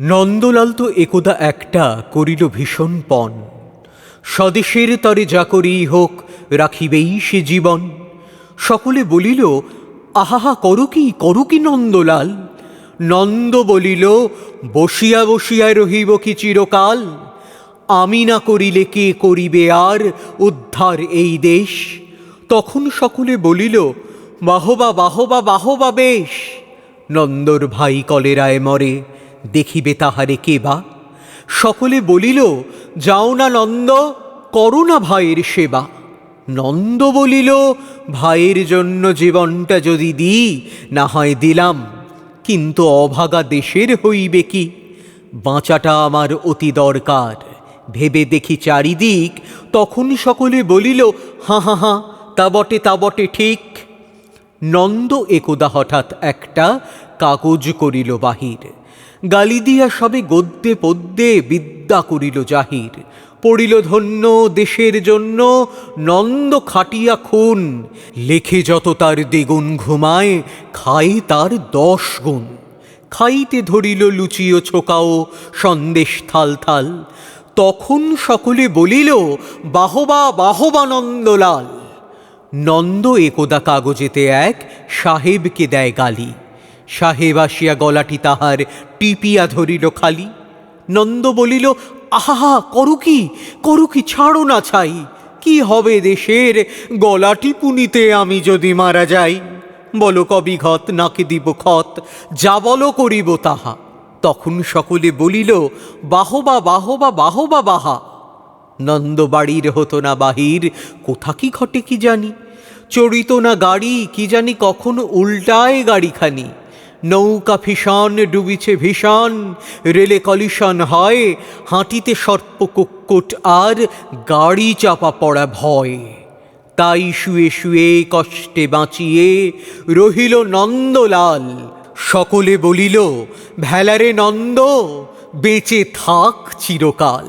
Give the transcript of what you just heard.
নন্দলাল তো একদা একটা করিল ভীষণ পণ। স্বদেশের তরে যা করেই হোক, রাখিবেই সে জীবন। সকলে বলিল আহাহা করো কি করো কি নন্দলাল? নন্দ বলিল, বসিয়া বসিয়া রহিব কি চিরকাল? আমি না করিলে কে করিবে আর উদ্ধার এই দেশ? তখন সকলে বলিল, বাহবা বাহবা বাহবা বেশ। নন্দর ভাই কলেরায় মরে দেখিবে তাহারে কে বা? সকলে বলিল, যাও না নন্দ, করো না ভাইয়ের সেবা। নন্দ বলিল, ভাইয়ের জন্য জীবনটা যদি দিই, না হয় দিলাম। কিন্তু অভাগা দেশের হইবে কি? বাঁচাটা আমার অতি দরকার। ভেবে দেখি চারিদিক। তখন সকলে বলিল, হাঁ হাঁ হাঁ, তা বটে তা বটে, ঠিক নন্দ একদা হঠাৎ একটা কাগজ করিল বাহির। গালি দিয়া সবে গদ্যে পদ্যে বিদ্যা করিল জাহির। পড়িল ধন্য দেশের জন্য, নন্দ খাটিয়া খুন। লেখে যত তার দ্বিগুণ ঘুমায়, খায় তার দশ গুণ। খাইতে ধরিল লুচিও ছোকাও, সন্দেশ থাল থাল। তখন সকলে বলিল, বাহবা বাহবা নন্দলাল। নন্দ একদা কাগজেতে এক সাহেবকে দেয় গালি। সাহেব আসিয়া গলাটি তাহার টিপিয়া ধরিল খালি। নন্দ বলিল, আহা, করু কি? করু কি? ছাড়ো না ছাই। কি হবে দেশের? গলাটি পুনিতে আমি যদি মারা যাই, বলো কবি ঘত নাকে দিব ক্ষত? যা বলো করিব তাহা। তখন সকলে বলিল, বাহবা বাহবা বাহবা, বাহা। নন্দ বাড়ির হতো না বাহির, কোথা কি ঘটে কি জানি। চড়িত না গাড়ি, কি জানি কখন উল্টায় গাড়িখানি। নৌকা ভীষণ ডুবিছে ভীষণ রেলে কলিশন হয়, হাঁটিতে সর্প কুক্কুট আর গাড়ি চাপা পড়া ভয়। তাই শুয়ে শুয়ে কষ্টে বাঁচিয়ে রহিল নন্দলাল, সকলে বলিল, ভেলারে নন্দ, বেঁচে থাক চিরকাল।